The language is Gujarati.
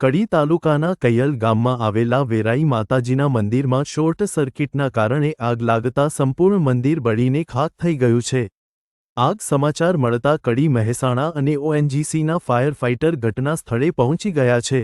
કડી તાલુકાના કૈયલ ગામમાં આવેલા વેરાઈ માતાજીના મંદિરમાં શોર્ટ સર્કિટના કારણે આગ લાગતા સંપૂર્ણ મંદિર બળીને ખાક થઈ ગયું છે. આગ સમાચાર મળતા કડી મહેસાણા અને ઓએનજીસીના ફાયર ફાઇટર ઘટના સ્થળે પહોંચી ગયા છે.